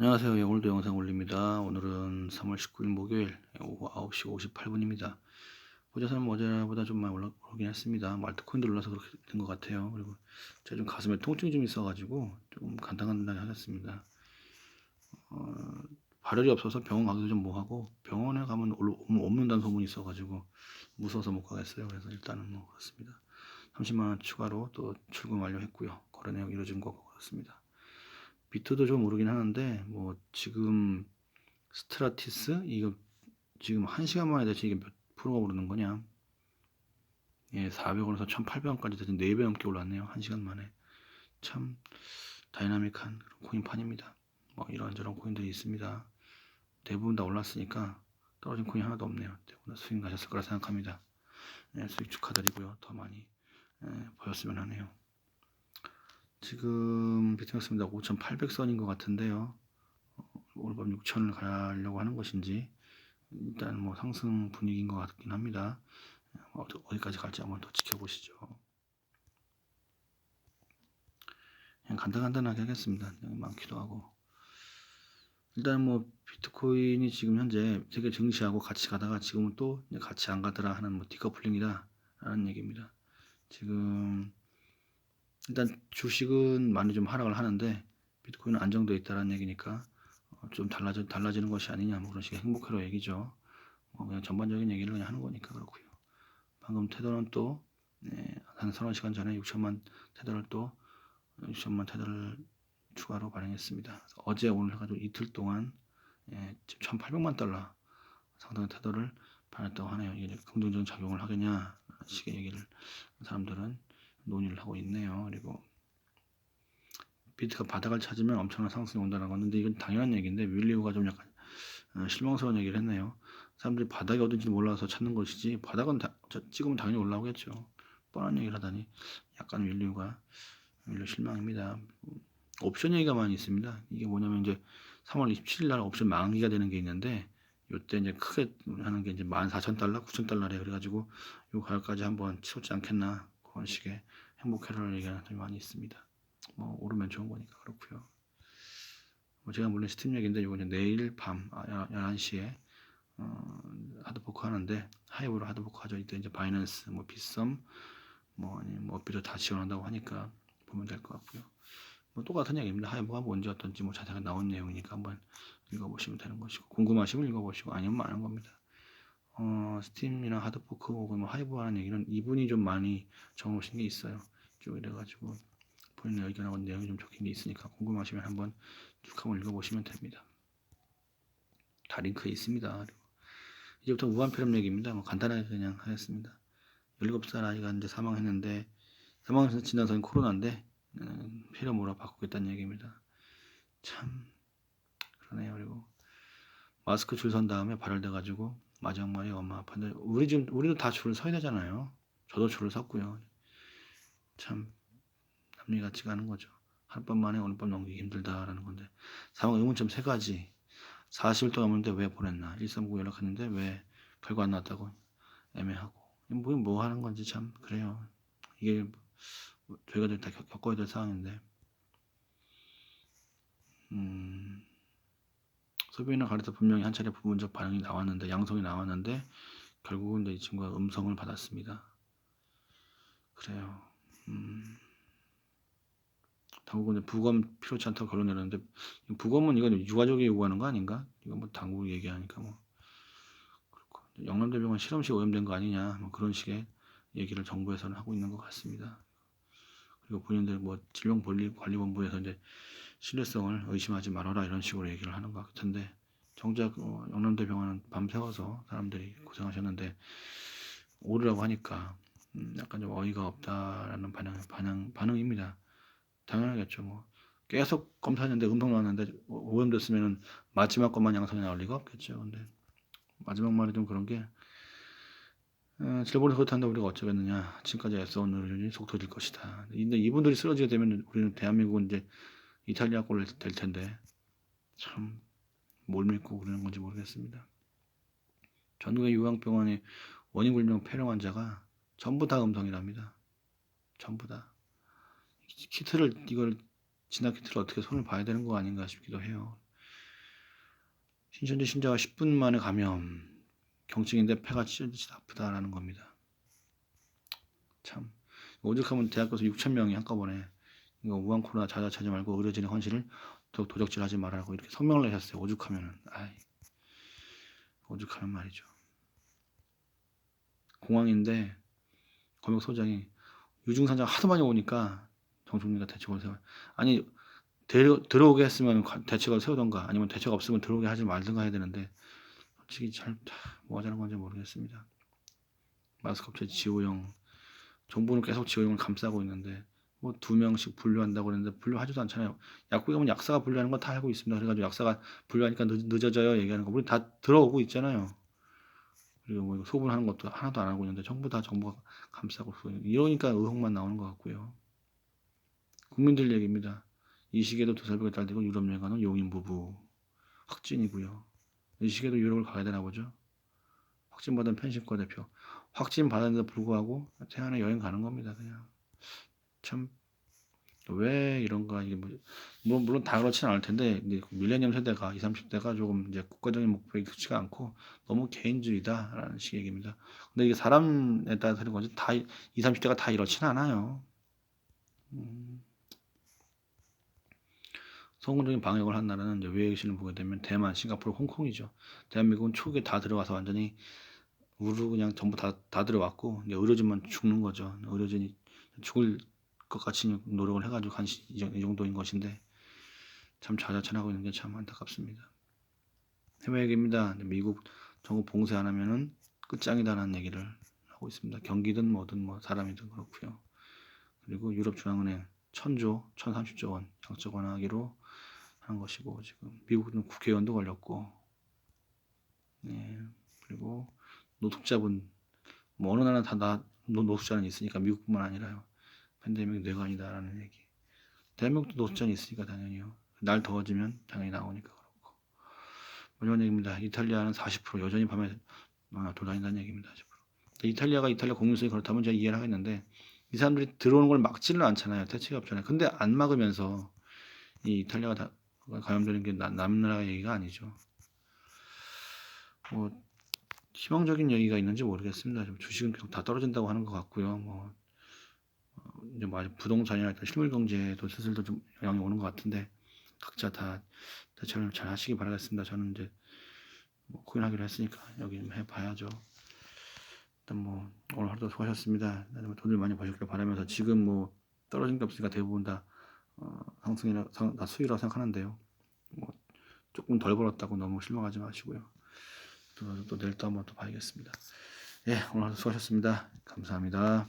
안녕하세요. 예, 오늘도 영상 올립니다. 오늘은 3월 19일 목요일 오후 9시 58분입니다. 호재선은 어제보다 좀 많이 올라오긴 했습니다. 말트코인도 올라서 그렇게 된 것 같아요. 그리고 제가 좀 가슴에 통증이 좀 있어가지고 좀 간당간당하게 하셨습니다. 어, 발열이 없어서 병원 가기도 좀 뭐하고 병원에 가면 올- 없는다는 소문이 있어가지고 무서워서 못 가겠어요. 그래서 일단은 뭐 그렇습니다. 30만 원 추가로 또 출금 완료했고요. 거래 내역 이루어진 거 그렇습니다. 비트도 좀 오르긴 하는데 뭐 지금 스트라티스 이거 지금 한 시간 만에 대체 이게 몇 프로가 오르는 거냐? 예, 400원에서 1,800원까지 대체 4배 넘게 올랐네요. 한 시간 만에. 참 다이나믹한 코인판입니다. 뭐 이런저런 코인들이 있습니다. 대부분 다 올랐으니까 떨어진 코인 하나도 없네요. 대부분 다 수익 나셨을 거라 생각합니다. 예, 수익 축하드리고요. 더 많이 예, 보였으면 하네요. 지금 비트맥스입니다. 5,800선인 것 같은데요. 어, 오늘 밤 6,000을 가려고 하는 것인지 일단 뭐 상승 분위기인 것 같긴 합니다. 어, 어디까지 갈지 한번 더 지켜보시죠. 그냥 간단간단하게 하겠습니다. 많기도 하고. 일단 뭐 비트코인이 지금 현재 세계 증시하고 같이 가다가 지금은 또 같이 안 가더라 하는 뭐 디커플링이다 라는 얘기입니다. 지금 일단 주식은 많이 좀 하락을 하는데 비트코인은 안정되어 있다는 얘기니까 어, 좀 달라져 달라지는 것이 아니냐 뭐 그런 식의 행복해로 얘기죠. 뭐 그냥 전반적인 얘기를 그냥 하는 거니까 그렇고요. 방금 테더는 또 네, 한 서너 시간 전에 6천만 테더를 또 6천만 테더를 추가로 발행했습니다. 어제 오늘 해가지고 이틀 동안 예, 1,800만 달러 상당의 테더를 발행했다고 하네요. 이게 긍정적인 작용을 하겠냐 식의 얘기를 사람들은 논의를 하고 있네요. 그리고 비트가 바닥을 찾으면 엄청난 상승이 온다는 건데 이건 당연한 얘기인데 윌리우가 좀 약간 어, 실망스러운 얘기를 했네요. 사람들이 바닥이 어딘지 몰라서 찾는 것이지 바닥은 다, 찍으면 당연히 올라오겠죠. 뻔한 얘기를 하다니 약간 윌리우가 윌리우 실망입니다. 옵션 얘기가 많이 있습니다. 이게 뭐냐면 이제 3월 27일 날 옵션 만기가 되는 게 있는데 요때 이제 크게 하는 게 이제 14,000달러, 9,000달러래 그래가지고 요 가격까지 한번 치솟지 않겠나 그런 식의 행복해를 얘기하는 사람이 많이 있습니다. 뭐 오르면 좋은 거니까 그렇고요. 뭐 제가 물론 스팀 얘기인데 이거 이제 내일 밤 11시에 어, 하드포크 하는데 하이브로 하드포크 하죠. 이때 이제 바이낸스, 뭐 비썸, 뭐 아니 뭐 업비도 다 지원한다고 하니까 보면 될 것 같고요. 뭐 똑같은 얘기입니다. 하이브가 뭔지 어떤지 뭐 자세하게 나온 내용이니까 한번 읽어보시면 되는 것이고 궁금하시면 읽어보시고 아니면 많은 겁니다. 어, 스팀이나 하드포크 혹은 뭐 하이브 하는 얘기는 이분이 좀 많이 적어놓으신 게 있어요. 쭉 이래가지고 본인의 의견하고 내용이 좀 적힌 게 있으니까 궁금하시면 한번 쭉 한번 읽어보시면 됩니다. 다 링크에 있습니다. 그리고 이제부터 무한폐렴 얘기입니다. 뭐 간단하게 그냥 하겠습니다. 17살 아이가 이제 사망했는데 사망해서 진단서는 코로나인데 음, 폐렴으로 바꾸겠다는 얘기입니다. 참 그러네요. 그리고 마스크 줄 선 다음에 발열돼 가지고 마지막 말이 엄마 아빠인데 우리 지금 우리도 다 줄을 서야 되잖아요. 저도 줄을 섰고요. 참 남리 같지가 않은 거죠. 하룻밤 만에 오늘 밤 넘기기 힘들다라는 건데 사망 의문점 세 가지 40일 동안 넘는데 왜 보냈나 139 연락했는데 왜 결과 안 났다고 애매하고 뭐, 뭐 하는 건지 참 그래요. 이게 뭐 저희가 다 겪- 겪어야 될 상황인데 음, 소비나 가려서 분명히 한 차례 부분적 반응이 나왔는데 양성이 나왔는데 결국은 이제 이 친구가 음성을 받았습니다. 그래요. 음, 당국은 이제 부검 필요치 않다고 결론 내렸는데 부검은 이건 유가족이 요구하는 거 아닌가? 이건 뭐 당국이 얘기하니까 뭐 그렇고 영남대병원 실험실 오염된 거 아니냐 뭐 그런 식의 얘기를 정부에서는 하고 있는 것 같습니다. 그리고 본인들 뭐 질병관리본부에서 이제 신뢰성을 의심하지 말아라 이런 식으로 얘기를 하는 것 같은데 정작 어, 영남대 병원은 밤새워서 사람들이 고생하셨는데 오르라고 하니까 음, 약간 좀 어이가 없다라는 반응, 반응, 반응입니다. 당연하겠죠. 뭐 계속 검사했는데 음성 나왔는데 오- 오염됐으면은 마지막 것만 양성이 나올 리가 없겠죠. 근데 마지막 말이 좀 그런 게 어, 질본이 그렇다는데 우리가 어쩌겠느냐. 지금까지 애써온 의료진이 속 터질 것이다. 근데 이분들이 쓰러지게 되면 우리는 대한민국은 이제 이탈리아꼴 될 텐데 참 뭘 믿고 그러는 건지 모르겠습니다. 전국의 요양병원의 원인 불명 폐렴 환자가 전부 다 음성이랍니다. 전부 다. 키트를 이걸 진화 키트를 어떻게 손을 봐야 되는 거 아닌가 싶기도 해요. 신천지 신자가 10분 만에 감염. 경증인데 폐가 찢어지듯이 아프다라는 겁니다. 참 오죽하면 대학교에서 6천 명이 한꺼번에 이거 우한 코로나 자자차지 말고 의료진의 헌신을 더 도적질하지 말라고 이렇게 성명을 내셨어요. 오죽하면은 아이 오죽하면 말이죠. 공항인데 검역 소장이 유증산자 하도 많이 오니까 정총리가 대책을 세워 아니 데려, 들어오게 했으면 관- 대책을 세우던가 아니면 대책 없으면 들어오게 하지 말든가 해야 되는데 솔직히 잘 뭐 하자는 건지 모르겠습니다. 마스크 업체 지호영 정부는 계속 지호영을 감싸고 있는데 뭐 두 명씩 분류한다고 그랬는데 분류하지도 않잖아요. 약국에 가면 약사가 분류하는 건 다 알고 있습니다. 그래가지고 약사가 분류하니까 늦, 늦어져요 얘기하는 거 우리 다 들어오고 있잖아요. 그리고 뭐 소분하는 것도 하나도 안 하고 있는데 전부 다 정부가 감싸고 이러니까 의혹만 나오는 것 같고요. 국민들 얘기입니다. 이 시기에도 두 살배가 달되고 유럽 여행 가는 용인 부부 확진이고요. 이 시기에도 유럽을 가야 되나 보죠. 확진받은 펜싱과 대표 확진 받았는데 불구하고 태안에 여행 가는 겁니다. 그냥 참 왜 이런가 이게 뭐 물론, 물론 다 그렇지는 않을 텐데 이제 밀레니엄 세대가 20, 30대가 조금 이제 국가적인 목표에 익숙치가 않고 너무 개인주의다라는 식의 얘기입니다. 근데 이게 사람에 따라 다른 거지 다 20, 30대가 다 이렇진 않아요. 음, 성공적인 방역을 한 나라는 이제 외의 신을 보게 되면 대만, 싱가포르, 홍콩이죠. 대한민국은 초기에 다 들어가서 완전히 우르 그냥 전부 다, 다 들어왔고 이제 의료진만 죽는 거죠. 의료진이 죽을 것 같이 노력을 해가지고 한 시- 이 정도인 것인데 참 자자찬하고 있는 게 참 안타깝습니다. 해외 얘기입니다. 미국 정부 봉쇄 안 하면은 끝장이다라는 얘기를 하고 있습니다. 경기든 뭐든 뭐 사람이든 그렇고요. 그리고 유럽 중앙은행 천조, 천삼십조 원 양적 완화하기로 하는 것이고 지금 미국은 국회의원도 걸렸고, 네 그리고 노숙자분 뭐 어느 나라 다나 노숙자는 있으니까 미국뿐만 아니라요. 팬데믹 뇌관이다라는 얘기. 대한민국도 노숙자는 있으니까 당연히요. 날 더워지면 당연히 나오니까 그렇고. 뭐 이런 얘기입니다. 이탈리아는 40% 여전히 밤에 어, 돌아다닌다는 얘기입니다. 40%. 이탈리아가 이탈리아 국민성이 그렇다면 제가 이해를 하겠는데 이 사람들이 들어오는 걸 막지는 않잖아요. 대책이 없잖아요. 근데 안 막으면서 이 이탈리아가 다 감염되는 게 남- 남나라 얘기가 아니죠. 뭐 희망적인 얘기가 있는지 모르겠습니다. 주식은 계속 다 떨어진다고 하는 것 같고요. 뭐 어, 이제 뭐 부동산이나 실물 경제도 슬슬 좀 영향이 오는 것 같은데 각자 다 대처를 잘 하시기 바라겠습니다. 저는 이제 뭐 코인 하기로 했으니까 여기 좀 해봐야죠. 일단 뭐 오늘 하루도 수고하셨습니다. 나중에 돈을 많이 버셨길 바라면서 지금 뭐 떨어진 게 없으니까 대부분 다 어, 상승이라 상, 다 수익이라고 생각하는데요. 뭐 조금 덜 벌었다고 너무 실망하지 마시고요. 또, 또 내일 또 한번 또 봐야겠습니다. 예, 오늘 하루 수고하셨습니다. 감사합니다.